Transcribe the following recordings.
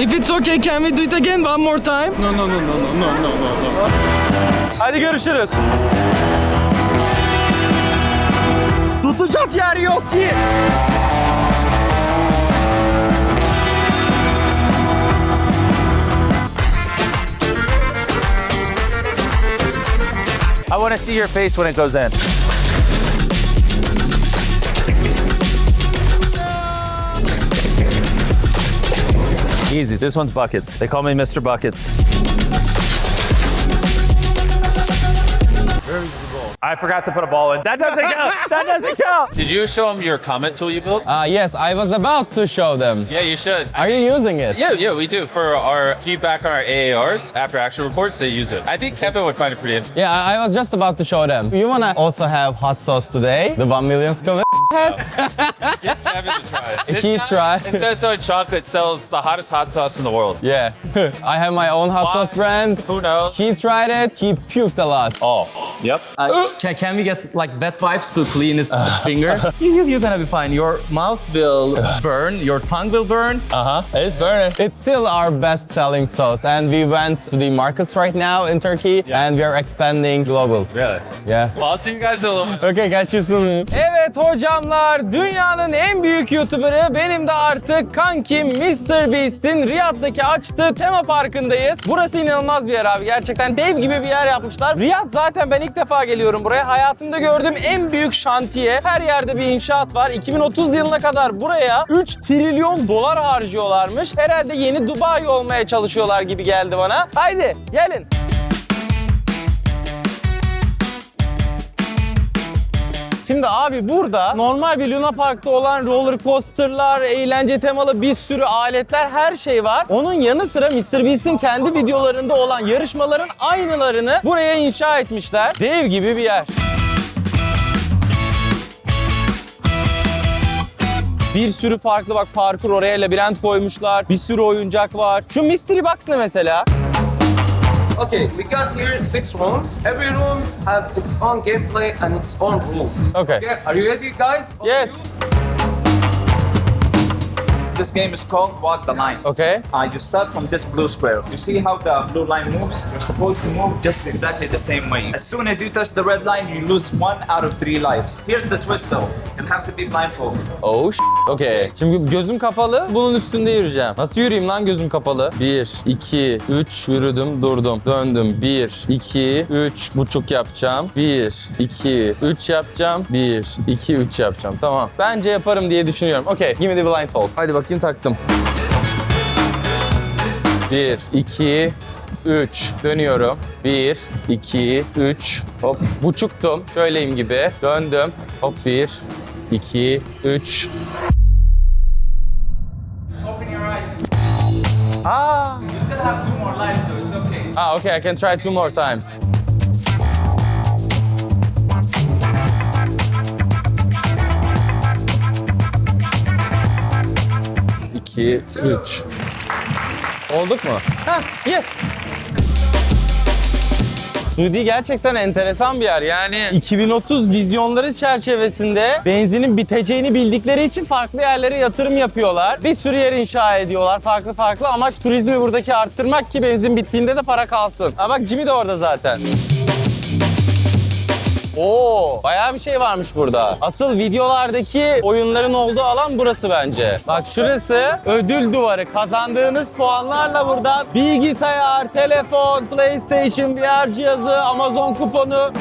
If it's okay, can we do it again one more time? No, no, no, no, no, no, no, no. Hadi görüşürüz. Tutacak yer yok ki. I want to see your face when it goes in. Easy. This one's buckets. They call me Mr. Buckets. I forgot to put a ball in. That doesn't count. That doesn't count. Did you show them your comment tool you built? Uh, yes, I was about to show them. yeah, you should. Are you using it? Yeah, yeah, we do. For our feedback on our AARs, after action reports, they use it. I think Kevin would find it pretty interesting. Yeah, I I was just about to show them. You wanna also have hot sauce today? The 1 million Scoville? Get Kevin to try it. He try. It says so in chocolate sells the hottest hot sauce in the world. Yeah. I have my own hot sauce brand. Who knows? He tried it, he puked a lot. Oh, yep. can, can we get like wet wipes to clean his finger? you, you're gonna be fine. Your mouth will burn, your tongue will burn. Uh-huh. It's burning. It's still our best selling sauce and we went to the markets right now in Turkey and we are expanding global. Really? Yeah. Well, I'll see you guys in a little bit. Okay, catch you soon. Evet hocamlar, dünyanın en büyük YouTuber'ı benim de artık kankim Mr. Beast'in Riyad'daki açtığı tema parkındayız. Burası inanılmaz bir yer abi. Gerçekten dev gibi bir yer yapmışlar. Riyad zaten ben ilk defa geliyorum buraya. Hayatımda gördüğüm en büyük şantiye. Her yerde bir inşaat var. 2030 yılına kadar buraya 3 trilyon dolar harcıyorlarmış. Herhalde yeni Dubai olmaya çalışıyorlar gibi geldi bana. Haydi gelin. Şimdi abi burada normal bir Luna Park'ta olan roller coaster'lar, eğlence temalı bir sürü aletler, her şey var. Onun yanı sıra Mr. Beast'in kendi videolarında olan yarışmaların aynılarını buraya inşa etmişler. Dev gibi bir yer. Bir sürü farklı bak parkur oraya labirent koymuşlar. Bir sürü oyuncak var. Şu Mystery Box ne mesela? Okay, we got here six rooms. Every rooms have its own gameplay and its own rules. Okay. are you ready, guys? Yes. This game is called Walk the Line. Okay. Uh, you start from this blue square. You see how the blue line moves? You're supposed to move just exactly the same way. As soon as you touch the red line, you lose one out of three lives. Here's the twist though. You'll have to be blindfolded. Oh sh- Okay. Şimdi gözüm kapalı, bunun üstünde yürüyeceğim. Nasıl yürüyeyim lan gözüm kapalı? 1, 2, 3 yürüdüm, durdum. Döndüm. 1, 2, 3 buçuk yapacağım. 1, 2, 3 yapacağım. 1, 2, 3 yapacağım. Tamam. Bence yaparım diye düşünüyorum. Okey, give me the blindfold. Hadi bakayım taktım. 1, 2, 3 dönüyorum. 1, 2, 3 hop buçuktum. Şöyleyim gibi. Döndüm. Hop 1, 2, 3 Open your eyes. Aa. You still have two more lives though. It's okay. Ah, okay, I can try two more times. İki, üç. Olduk mu? Heh, yes. Suudi gerçekten enteresan bir yer. Yani 2030 vizyonları çerçevesinde benzinin biteceğini bildikleri için farklı yerlere yatırım yapıyorlar. Bir sürü yer inşa ediyorlar farklı farklı. Amaç turizmi buradaki arttırmak ki benzin bittiğinde de para kalsın. Ha bak Jimmy de orada zaten. Oo, bayağı bir şey varmış burada. Asıl videolardaki oyunların olduğu alan burası bence. Bak şurası ödül duvarı. Kazandığınız puanlarla buradan bilgisayar, telefon, PlayStation VR cihazı, Amazon kuponu.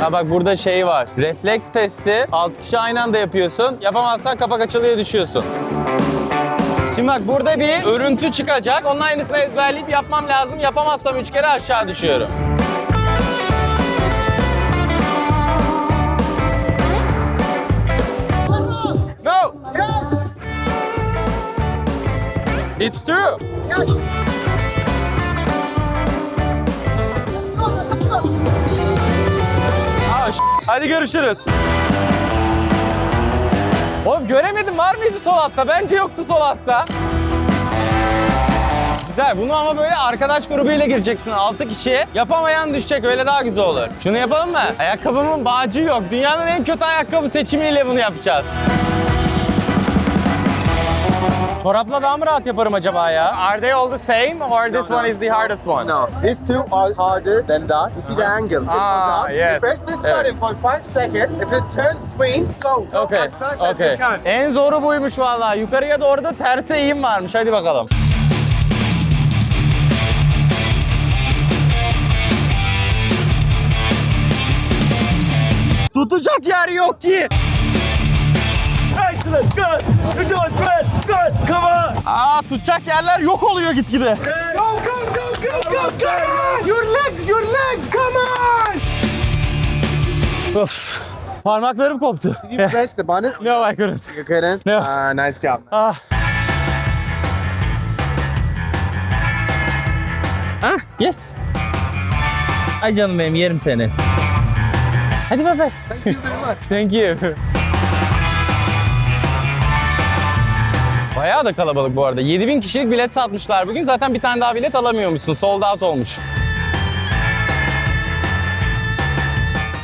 Ha bak burada şey var. Refleks testi. 6 kişi aynı anda yapıyorsun. Yapamazsan kapak açılıya düşüyorsun. Şimdi bak burada bir örüntü çıkacak. Onun aynısını ezberleyip yapmam lazım. Yapamazsam 3 kere aşağı düşüyorum. It's true. Hadi görüşürüz. Oğlum göremedim var mıydı sol altta? Bence yoktu sol altta. Güzel bunu ama böyle arkadaş grubuyla gireceksin 6 kişi. Yapamayan düşecek öyle daha güzel olur. Şunu yapalım mı? Ayakkabımın bağcığı yok. Dünyanın en kötü ayakkabı seçimiyle bunu yapacağız. Çorapla daha mı rahat yaparım acaba ya? Are they all the same or this one is the hardest one? No, these two are harder than that. You see the angle? Ah, yes. Press this Evet. button for five seconds. If it turns green, go. Go Okay, as fast as okay. you can. En zoru buymuş vallahi. Yukarıya doğru da terse eğim varmış. Hadi bakalım. Tutacak yer yok ki. Excellent, good. You're doing good, on. Aa, tutacak yerler yok oluyor gitgide. Go, go, go, go, go, come on! Your legs, your legs, come on! Of. Parmaklarım koptu. You press the button. no, I couldn't. You couldn't? No. Ah, nice job. Ah. Ah, yes. Ay canım benim yerim seni. Hadi bye bye. Thank you very much. Thank you. Bayağı da kalabalık bu arada. 7000 kişilik bilet satmışlar bugün. Zaten bir tane daha bilet alamıyormuşsun. Sold out olmuş.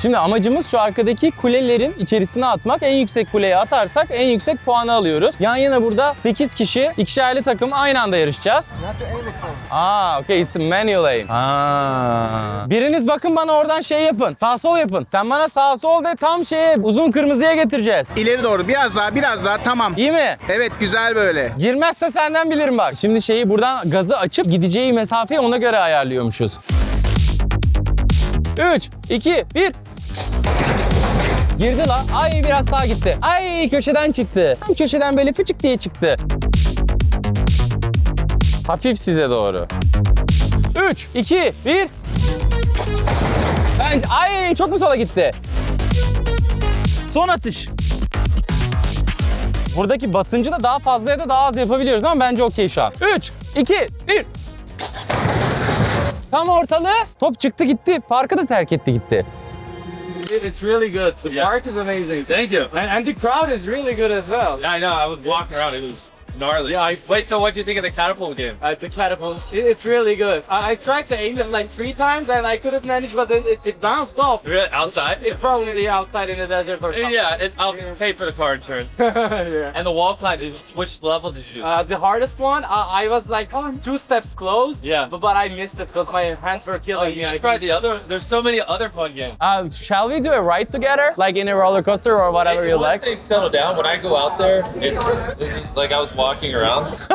Şimdi amacımız şu arkadaki kulelerin içerisine atmak. En yüksek kuleye atarsak en yüksek puanı alıyoruz. Yan yana burada 8 kişi, ikişerli takım aynı anda yarışacağız. Aa, okay, it's manual aim. Aa. Biriniz bakın bana oradan şey yapın. Sağ sol yapın. Sen bana sağ sol de tam şeye uzun kırmızıya getireceğiz. İleri doğru biraz daha biraz daha tamam. İyi mi? Evet güzel böyle. Girmezse senden bilirim bak. Şimdi şeyi buradan gazı açıp gideceği mesafeyi ona göre ayarlıyormuşuz. 3, 2, 1. Girdi la. Ay biraz sağa gitti. Ay köşeden çıktı. Tam köşeden böyle fıçık diye çıktı. Hafif size doğru. 3, 2, 1. Ben... Ay çok mu sola gitti? Son atış. Buradaki basıncı da daha fazla ya da daha az yapabiliyoruz ama bence okey şu an. 3, 2, 1. Tam ortalığı. Top çıktı gitti. Parkı da terk etti gitti. It's really good. The park is amazing. Thank you. And, and the crowd is really good as well. Yeah, I know. I was walking around. It was gnarly. Yeah, I- Wait, so what do you think of the catapult game? Uh, the catapult, it- it's really good. I, I tried to aim it like three times and I couldn't manage, but it, it, it bounced off. Really? Outside? It's probably outside in the desert or something. Yeah, it's. I'll pay for the car insurance. yeah. And the wall climb. Which level did you do? Uh, the hardest one, I, I was like two steps close. Yeah. But, but I missed it because my hands were oh, killing me. yeah. I I tried the other. There's so many other fun games. Uh, shall we do a ride together? Like in a roller coaster or whatever you Once like? they settle down, when I go out there, it's this is like I was walking around.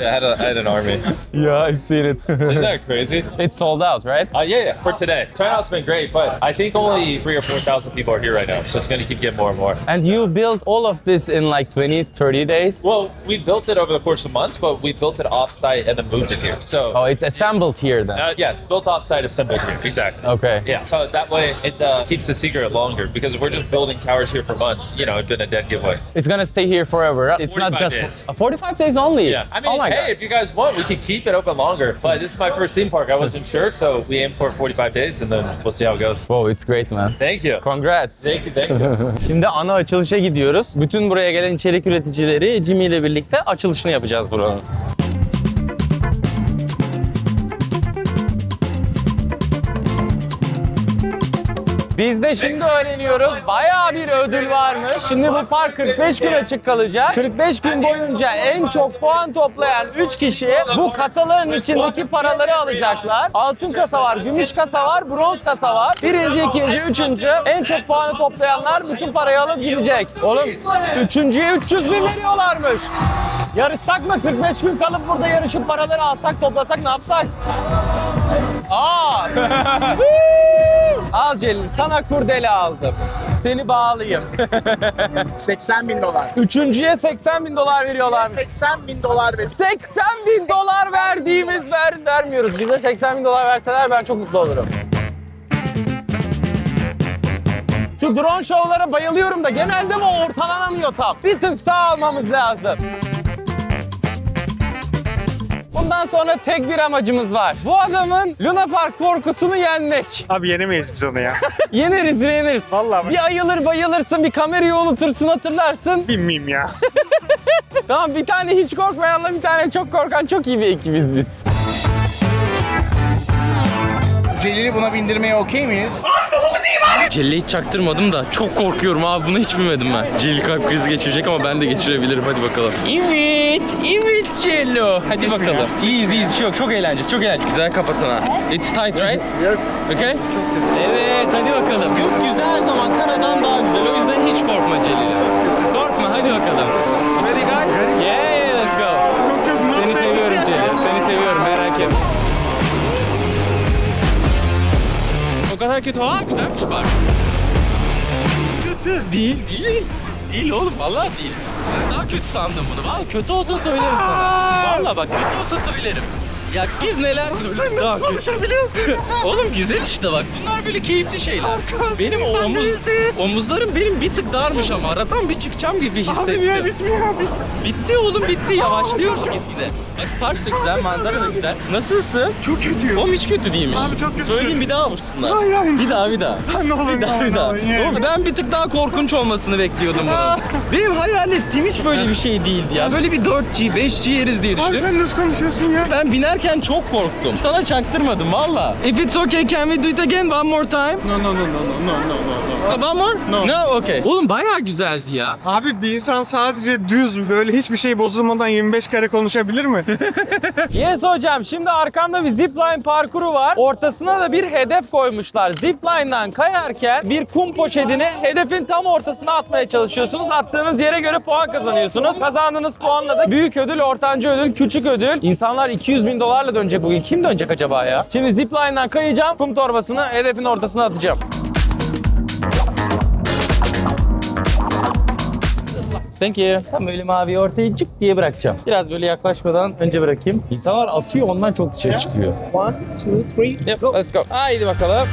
yeah, I had, a, I had an army. Yeah, I've seen it. Isn't that crazy? it's sold out, right? Uh, yeah, yeah, for today. Turnout's been great, but I think only three or 4,000 people are here right now, so it's going to keep getting more and more. And you built all of this in like 20, 30 days? Well, we built it over the course of months, but we built it off-site and then moved it here. So, Oh, it's assembled here then. uh, yes, built off-site, assembled here. Exactly. Okay. Yeah, so that way it uh, keeps the secret longer because if we're just building towers here for months, you know, it's been a dead giveaway. It's gonna stay here forever. It's not 45 just days. Uh, 45 days only. Yeah, I mean, oh hey, god. if you guys want, we can keep it open longer. But this is my first theme park. I wasn't sure, so we aim for 45 days, and then we'll see how it goes. Wow, it's great man. Thank you. Congrats. Thank you, thank you. Şimdi ana açılışa gidiyoruz. Bütün buraya gelen içerik üreticileri Jimmy ile birlikte açılışını yapacağız buranın. Biz de şimdi öğreniyoruz. Bayağı bir ödül varmış. Şimdi bu park 45 gün açık kalacak. 45 gün boyunca en çok puan toplayan 3 kişi bu kasaların içindeki paraları alacaklar. Altın kasa var, gümüş kasa var, bronz kasa var. Birinci, ikinci, üçüncü en çok puanı toplayanlar bütün parayı alıp gidecek. Oğlum üçüncüye 300 bin veriyorlarmış. Yarışsak mı? 45 gün kalıp burada yarışıp paraları alsak, toplasak ne yapsak? Aa! Al Celil, sana kurdele aldım. Seni bağlayayım. 80 bin dolar. Üçüncüye 80 bin dolar veriyorlar. 80 bin dolar ve 80 bin dolar verdiğimiz ver, vermiyoruz. Bize 80 bin dolar verseler ben çok mutlu olurum. Şu drone şovlara bayılıyorum da genelde bu ortalanamıyor tam. Bir tık sağ almamız lazım. Sonra tek bir amacımız var. Bu adamın Luna Park korkusunu yenmek. Abi yenemeyiz biz onu ya. Yeneriz, yeneriz. Vallahi. Bir ayılır bayılırsın, bir kamerayı unutursun, hatırlarsın. Bilmeyeyim ya. Tamam bir tane hiç korkmayanla bir tane çok korkan çok iyi bir ekibiz biz. Celil'i buna bindirmeye okey miyiz? Celil'e hiç çaktırmadım da çok korkuyorum abi bunu hiç bilmedim ben. Celil kalp krizi geçirecek ama ben de geçirebilirim hadi bakalım. Evet, evet Cello. Hadi bakalım. İyiyiz iyiyiz bir şey yok çok eğlenceli çok eğlenceli. Güzel kapatın ha. It's tight right? Yes. Okay? Evet hadi bakalım. Gökyüzü her zaman karadan daha güzel o yüzden hiç korkma Celil. Korkma hadi bakalım. Kadar kötü. Ha güzelmiş bak. Kötü. Değil, değil. Değil oğlum vallahi değil. Ben daha kötü sandım bunu. Vallahi kötü olsa söylerim sana. Vallahi bak kötü olsa söylerim. Ya biz neler gördük daha kötü. Oğlum güzel işte bak bunlar böyle keyifli şeyler. Benim o omuz, omuzlarım benim bir tık darmış ama aradan bir çıkacağım gibi hissettim. Abi niye bitmiyor? Bit Bitti oğlum bitti yavaşlıyoruz gitgide. Bak park da güzel manzara da güzel. Nasılsın? Çok kötüyüm. Oğlum hiç kötü değilmiş. Abi çok kötü. Söyleyeyim bir daha vursunlar. Hayır, hayır. Bir daha bir daha. Ha, ne olur, bir daha bir daha. Oğlum ben bir tık daha korkunç olmasını bekliyordum bunun. Benim hayal ettiğim hiç böyle bir şey değildi ya. Böyle bir 4G, 5G yeriz diye Abi düşündüm. sen nasıl konuşuyorsun ya? Ben binerken Oynarken çok korktum. Sana çaktırmadım valla. If it's okay can we do it again one more time? No no no no no no no no. Uh, one more? No. No okay. Oğlum bayağı güzeldi ya. Abi bir insan sadece düz böyle hiçbir şey bozulmadan 25 kare konuşabilir mi? yes hocam şimdi arkamda bir zipline parkuru var. Ortasına da bir hedef koymuşlar. Zipline'dan kayarken bir kum poşetini hedefin tam ortasına atmaya çalışıyorsunuz. Attığınız yere göre puan kazanıyorsunuz. Kazandığınız puanla da büyük ödül, ortanca ödül, küçük ödül. İnsanlar 200 bin dolar dolarla dönecek bugün. Kim dönecek acaba ya? Şimdi zipline'dan kayacağım. Kum torbasını hedefin ortasına atacağım. Thank you. Tam öyle mavi ortaya cık diye bırakacağım. Biraz böyle yaklaşmadan önce bırakayım. İnsanlar atıyor ondan çok dışarı çıkıyor. One, two, three. Yep, let's go. Haydi bakalım.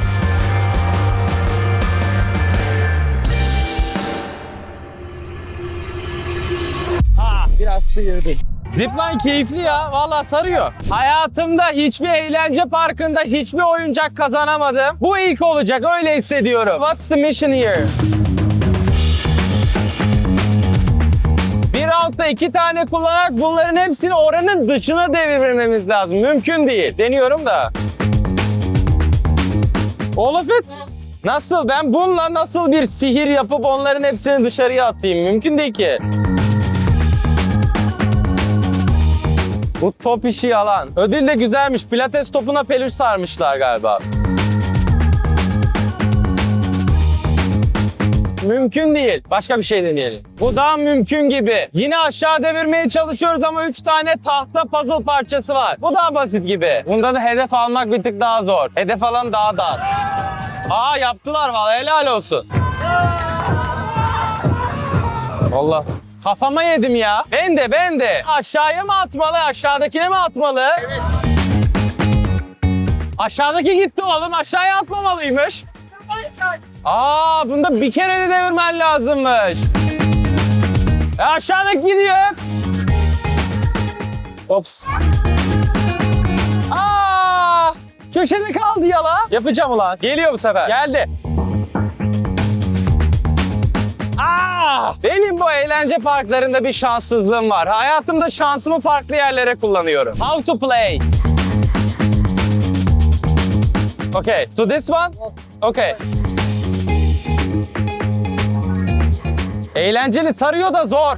Ah, biraz sıyırdı. Zipline keyifli ya. Vallahi sarıyor. Hayatımda hiçbir eğlence parkında hiçbir oyuncak kazanamadım. Bu ilk olacak. Öyle hissediyorum. What's the mission here? Bir roundda iki tane kullanarak bunların hepsini oranın dışına devirmemiz lazım. Mümkün değil. Deniyorum da. All? Nasıl? Ben bununla nasıl bir sihir yapıp onların hepsini dışarıya atayım? Mümkün değil ki. Bu top işi yalan. Ödül de güzelmiş. Pilates topuna peluş sarmışlar galiba. Mümkün değil. Başka bir şey deneyelim. Bu daha mümkün gibi. Yine aşağı devirmeye çalışıyoruz ama 3 tane tahta puzzle parçası var. Bu daha basit gibi. Bunda da hedef almak bir tık daha zor. Hedef alan daha dar. Aa yaptılar vallahi helal olsun. Allah. Kafama yedim ya. Ben de ben de. Aşağıya mı atmalı aşağıdakine mi atmalı? Evet. Aşağıdaki gitti oğlum aşağıya atmamalıymış. Aa bunda bir kere de devirmen lazımmış. E, aşağıdaki gidiyor. Ops. Aa köşede kaldı yala. Yapacağım ulan. Geliyor bu sefer. Geldi. Aa! Benim bu eğlence parklarında bir şanssızlığım var. Hayatımda şansımı farklı yerlere kullanıyorum. How to play? Okay, to this one? Okay. Eğlenceli sarıyor da zor.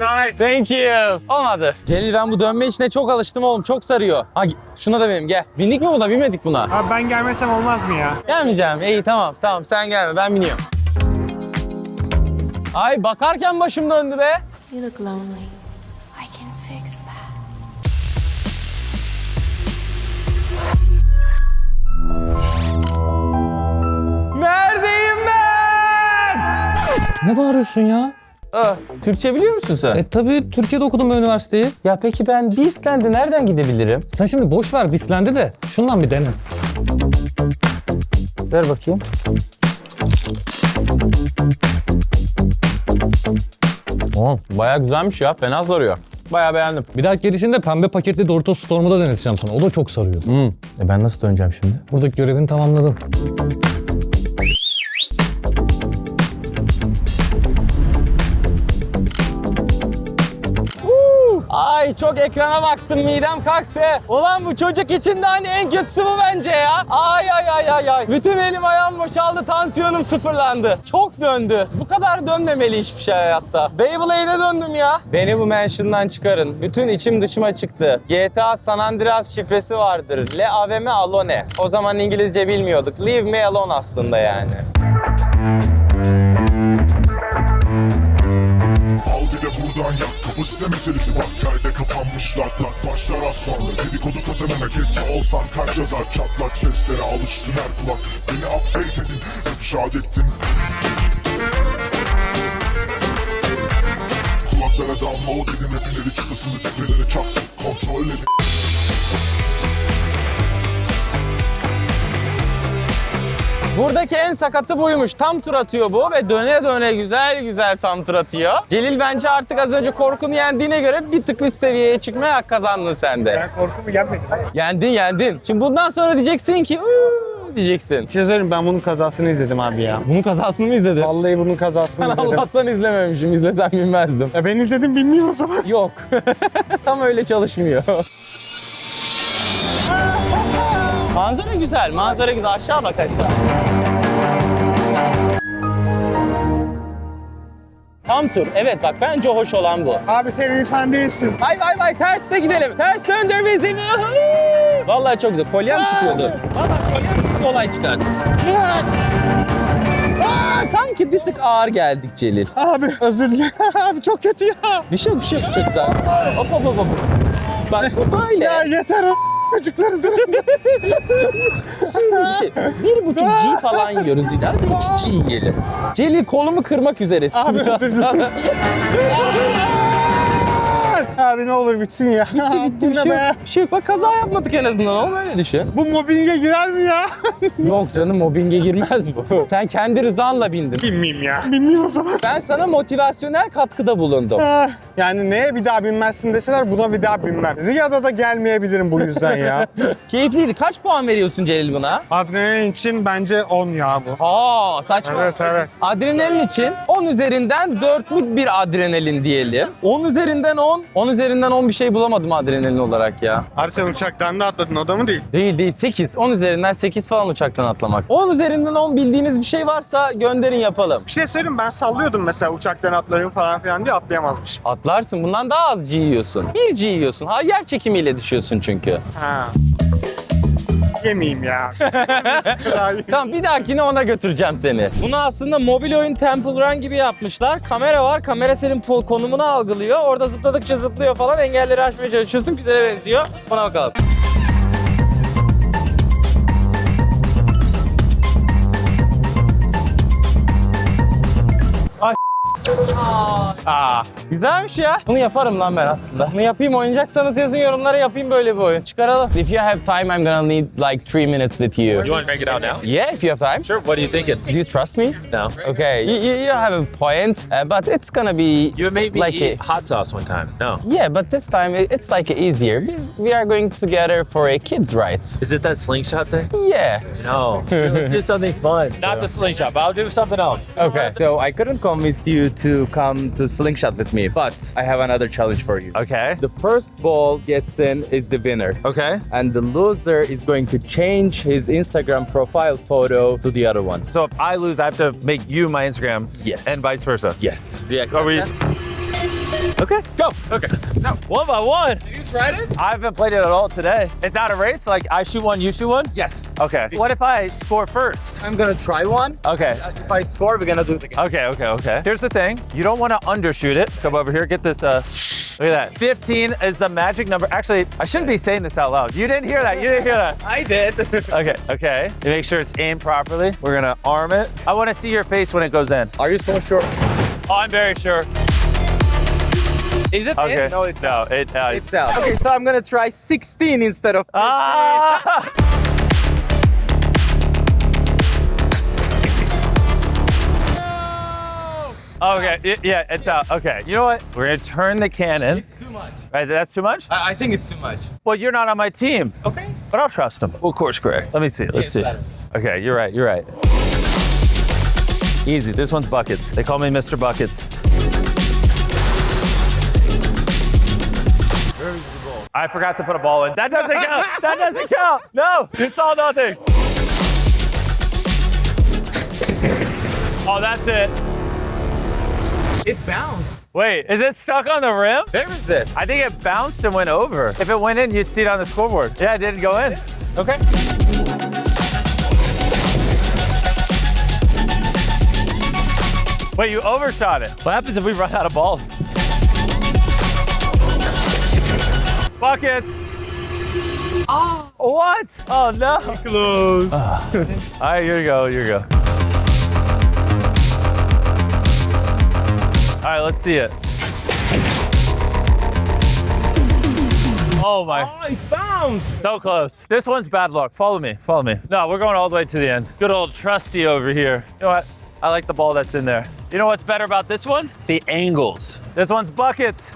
Nice. Thank you. Olmadı. Celil ben bu dönme işine çok alıştım oğlum. Çok sarıyor. Ha, şuna da benim gel. Bindik mi buna? Binmedik buna. Abi ben gelmesem olmaz mı ya? Gelmeyeceğim. İyi tamam tamam sen gelme ben biniyorum. Ay bakarken başım döndü be. You look lonely. I can fix that. Neredeyim ben? Ne bağırıyorsun ya? Ah, Türkçe biliyor musun sen? E tabii Türkiye'de okudum ben üniversiteyi. Ya peki ben Beastland'e nereden gidebilirim? Sen şimdi boş ver Bislendi de şundan bir dene. Ver bakayım. Oo, bayağı güzelmiş ya. Fena soruyor. Bayağı beğendim. Bir dahaki gelişinde pembe paketli Doritos Storm'u da deneteceğim sana. O da çok sarıyor. E ben nasıl döneceğim şimdi? Buradaki görevini tamamladın. Ay çok ekrana baktım midem kalktı. Ulan bu çocuk için de hani en kötüsü bu bence ya. Ay ay ay ay ay. Bütün elim ayağım boşaldı tansiyonum sıfırlandı. Çok döndü. Bu kadar dönmemeli hiçbir şey hayatta. Beyblade'e döndüm ya. Beni bu mansion'dan çıkarın. Bütün içim dışıma çıktı. GTA San Andreas şifresi vardır. Le aveme alone. O zaman İngilizce bilmiyorduk. Leave me alone aslında yani. Yak Kapasite meselesi bak Yerde kapanmış lak lak Başlar az sonra. Dedikodu kazanana kepçe olsan Kaç yazar? Çatlak Seslere alıştın her kulak. Beni update edin Hep şad ettin Kulaklara damla o dedim Hepinleri çıtasını tepelere çaktım. Kontrol edin Buradaki en sakatı buymuş. Tam tur atıyor bu ve döne döne güzel güzel tam tur atıyor. Celil bence artık az önce korkunu yendiğine göre bir tık üst seviyeye çıkmaya hak kazandın sen de. Ben korkumu yenmedim. Yendin yendin. Şimdi bundan sonra diyeceksin ki diyeceksin. Bir şey söyleyeyim ben bunun kazasını izledim abi ya. Bunun kazasını mı izledin? Vallahi bunun kazasını Ben izledim. Allah'tan izlememişim. İzlesem bilmezdim. Ya ben izledim bilmiyorum o zaman. Yok. Tam öyle çalışmıyor. manzara güzel, manzara güzel. Aşağı bak aşağı. Tam tur. Evet bak bence hoş olan bu. Abi sen insan değilsin. Vay vay vay ters de gidelim. Ters döndür bizi. Vallahi çok güzel. Kolyem çıkıyordu. Vallahi kolyem çıksa olay çıkar. Aa, sanki bir tık ağır geldik Celil. Abi özür dilerim. Abi çok kötü ya. Bir şey bir şey. Çok güzel. Hop hop hop hop. Bak bu böyle. Ya yeter o çocukları durun. Bir şey değil, bir şey. Bir buçuk G falan yiyoruz yine. Hadi iki G yiyelim. Celil kolumu kırmak üzeresin. Abi özür dilerim. Abi ne olur bitsin ya. Bitti bir Bu ne şey yok. Bir şey yok. Bak kaza yapmadık en azından oğlum öyle düşün. Bu mobbinge girer mi ya? Yok canım mobbinge girmez bu. Sen kendi rızanla bindin. Bilmeyeyim ya. Bilmeyeyim o zaman. Ben sana motivasyonel katkıda bulundum. Yani neye bir daha binmezsin deseler buna bir daha binmem. Riyad'a da gelmeyebilirim bu yüzden ya. Keyifliydi. Kaç puan veriyorsun Celil buna? Adrenalin için bence 10 ya bu. Aa saçma. Evet evet. Adrenalin için 10 üzerinden 4'lük bir adrenalin diyelim. 10 üzerinden 10. 10 üzerinden 10 bir şey bulamadım adrenalin olarak ya. Abi sen uçaktan da atladın o da mı değil? Değil değil 8. 10 üzerinden 8 falan uçaktan atlamak. 10 üzerinden 10 bildiğiniz bir şey varsa gönderin yapalım. Bir şey söyleyeyim ben sallıyordum mesela uçaktan atlarım falan filan diye atlayamazmışım. Atlarsın bundan daha az G yiyorsun. 1 G yiyorsun. Ha yer çekimiyle düşüyorsun çünkü. Ha. Yemeyeyim ya. Tamam bir dahakine ona götüreceğim seni. Bunu aslında mobil oyun Temple Run gibi yapmışlar. Kamera var. Kamera senin konumunu algılıyor. Orada zıpladıkça zıplıyor falan. Engelleri aşmaya çalışıyorsun. Güzele benziyor. Buna bakalım. Aa, güzelmiş ya. Bunu yaparım lan ben aslında. Bunu yapayım oyuncak sanatı yazın yorumlara yapayım böyle bir oyun. Çıkaralım. If you have time I'm gonna need like three minutes with you. You want to crank it out now? Yeah, if you have time. Sure. What are you thinking? Do you trust me? No. Okay, you, you, you have a point, uh, but it's gonna be You made me like eat a, hot sauce one time. No. yeah, but this time it- it's like easier because we are going together for a kids' rights. Is it that slingshot thing? Yeah. No. Let's do something fun. Not the slingshot, but I'll do something else. Okay, so I couldn't convince you to come to Slingshot with me, but I have another challenge for you. Okay. The first ball gets in is the winner. Okay. And the loser is going to change his Instagram profile photo to the other one. So if I lose, I have to make you my Instagram. Yes. And vice versa. Yes. Yeah. Are we? That? Okay. Go. Okay. No. One by one. Have you tried it? I haven't played it at all today. It's not a race. Like I shoot one, you shoot one. Yes. Okay. What if I score first? I'm gonna try one. Okay. If I score, we're gonna do it again. Okay, okay, okay. Here's the thing. You don't want to undershoot it. Come over here. Get this. Uh, look at that. 15 is the magic number. Actually, I shouldn't be saying this out loud. You didn't hear that. You didn't hear that. I did. okay, okay. You make sure it's aimed properly. We're gonna arm it. I want to see your face when it goes in. Are you so sure? Oh, I'm very sure. Is it Okay. in? No, it's no. It. Uh, It's out. Okay, so I'm gonna try 16 instead of 15. Ah! Okay, yeah, it's out. Okay, you know what? We're gonna turn the cannon. too much. Right, that's too much? I, I think it's too much. Well, you're not on my team. Okay. But I'll trust him. We'll course correct. Let me see. Let's see. better. Okay, you're right. You're right. Easy. This one's buckets. They call me Mr. Buckets. I forgot to put a ball in. That doesn't count. That doesn't count. No, it's all nothing. Oh, that's it. It bounced. Wait, is it stuck on the rim? Where is it? I think it bounced and went over. If it went in, you'd see it on the scoreboard. Yeah, it didn't go in. Okay. Wait, you overshot it. What happens if we run out of balls? Buckets. Oh, what? Oh no. Close. Ah. All right, here you go. Here you go. All right, let's see it. Oh my. Oh, it bounced. So close. This one's bad luck. Follow me. Follow me. No, we're going all the way to the end. Good old trusty over here. You know what? I like the ball that's in there. You know what's better about this one? The angles. This one's buckets.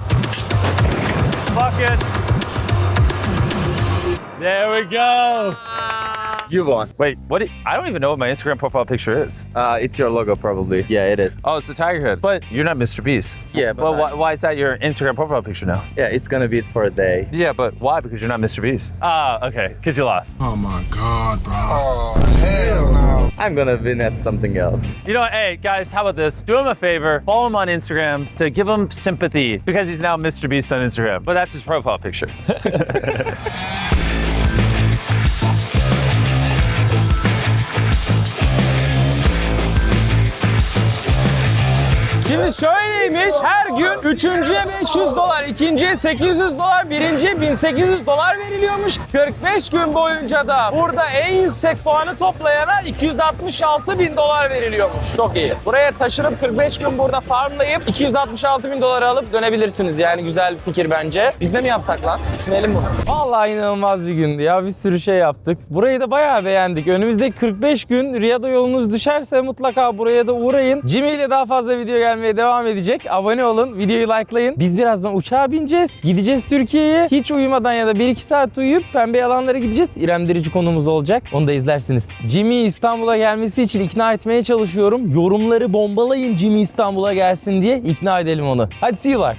Buckets. There we go. You won. Wait, what? do- I don't even know what my Instagram profile picture is. Uh, it's your logo, probably. Yeah, it is. Oh, it's the tiger head. But you're not Mr. Beast. Yeah, but Well, I- why, why is that your Instagram profile picture now? Yeah, it's gonna be it for a day. Yeah, but why? Because you're not Mr. Beast. Ah, okay. Because you lost. Oh my god, bro. Oh, hell no. I'm gonna win at something else. You know, what? hey guys, how about this? Do him a favor, follow him on Instagram to give him sympathy because he's now Mr. Beast on Instagram. But that's his profile picture. Şimdi şöyleymiş. Her gün üçüncüye 500 dolar, ikinciye 800 dolar, birinciye 1800 dolar veriliyormuş. 45 gün boyunca da burada en yüksek puanı toplayana 266 bin dolar veriliyormuş. Çok iyi. Buraya taşınıp 45 gün burada farmlayıp 266 bin dolar alıp dönebilirsiniz. Yani güzel fikir bence. Biz de mi yapsak lan? Düşünelim bunu. Vallahi inanılmaz bir gündü ya. Bir sürü şey yaptık. Burayı da bayağı beğendik. Önümüzdeki 45 gün Riyad'a yolunuz düşerse mutlaka buraya da uğrayın. Jimmy ile daha fazla video gelmeye devam edecek. Abone olun, videoyu likelayın. Biz birazdan uçağa bineceğiz. Gideceğiz Türkiye'ye. Hiç uyumadan ya da 1-2 saat uyuyup pembe yalanlara gideceğiz. İrem Derici konumuz olacak. Onu da izlersiniz. Jimmy İstanbul'a gelmesi için ikna etmeye çalışıyorum. Yorumları bombalayın Jimmy İstanbul'a gelsin diye ikna edelim onu. Hadi see you'lar.